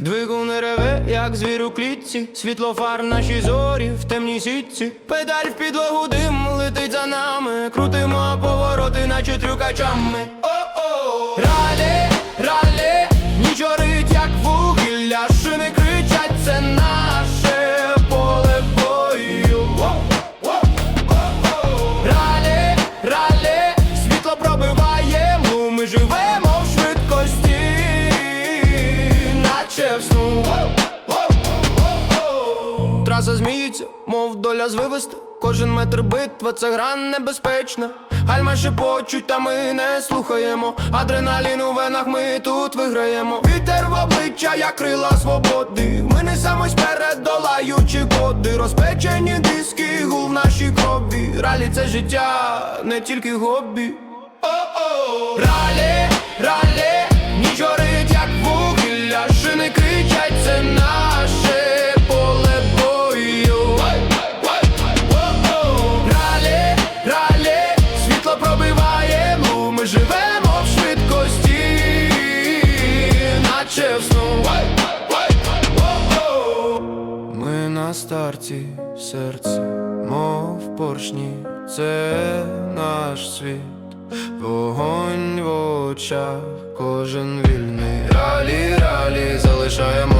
Двигун реве, як звір у клітці, світлофар наші зорі в темній сітці. Педаль в підлогу дим летить за нами, крутимо повороти, наче трюкачами. О-о! Траса зміється, мов доля звивести. Кожен метр битва, це гра небезпечна. Гальма шепочуть, та ми не слухаємо. Адреналін у венах ми тут виграємо. Вітер в обличчя, як крила свободи. Ми несемось вперед, долаючи коди. Розпечені диски, гул в нашій крові. Ралі це життя, не тільки хобі. Сну. Ми на старті серце, мов поршні, це наш світ, вогонь в очах, кожен вільний ралі, ралі, залишаємо